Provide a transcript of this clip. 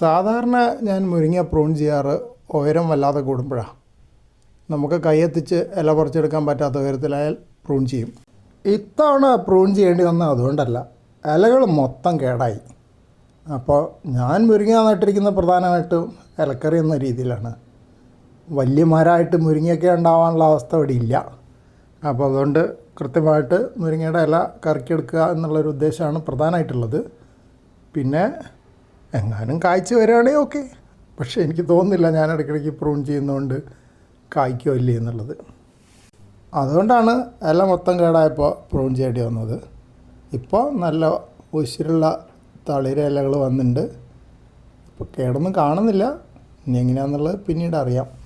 സാധാരണ ഞാൻ മുരിങ്ങ പ്രൂൺ ചെയ്യാറ് ഉയരം വല്ലാതെ കൂടുമ്പോഴാണ് നമുക്ക് കൈയെത്തിച്ച് ഇല പറിച്ചെടുക്കാൻ പറ്റാത്ത ഉയരത്തിലായാൽ പ്രൂൺ ചെയ്യും. ഇത്തവണ പ്രൂൺ ചെയ്യേണ്ടി വന്ന അതുകൊണ്ടല്ല ഇലകൾ മൊത്തം കേടായി. അപ്പോൾ ഞാൻ മുരിങ്ങ നട്ടിരിക്കുന്ന പ്രധാനമായിട്ടും ഇലക്കറി എന്ന രീതിയിലാണ്. വലിയ മരമായിട്ട് മുരിങ്ങയൊക്കെ ഉണ്ടാവാനുള്ള അവസ്ഥ ഇവിടെ ഇല്ല. അപ്പോൾ അതുകൊണ്ട് കൃത്യമായിട്ട് മുരിങ്ങയുടെ ഇല കറക്കിയെടുക്കുക എന്നുള്ളൊരു ഉദ്ദേശമാണ് പ്രധാനമായിട്ടുള്ളത്. പിന്നെ എങ്ങാനും കായ്ച്ചു വരികയാണെങ്കിൽ ഓക്കെ. പക്ഷേ എനിക്ക് തോന്നുന്നില്ല ഞാൻ ഇടയ്ക്കിടയ്ക്ക് പ്രൂൺ ചെയ്യുന്നതുകൊണ്ട് കായ്ക്കോ ഇല്ലേ എന്നുള്ളത്. അതുകൊണ്ടാണ് എല്ലാം മൊത്തം കേടായപ്പോൾ പ്രൂൺ ചെയ്യേണ്ടി വന്നത്. ഇപ്പോൾ നല്ല ഉശിരുള്ള തളിര ഇലകൾ വന്നിട്ടുണ്ട്. ഇപ്പോൾ കേടൊന്നും കാണുന്നില്ല. ഇനി എങ്ങനെയാണെന്നുള്ളത് പിന്നീട് അറിയാം.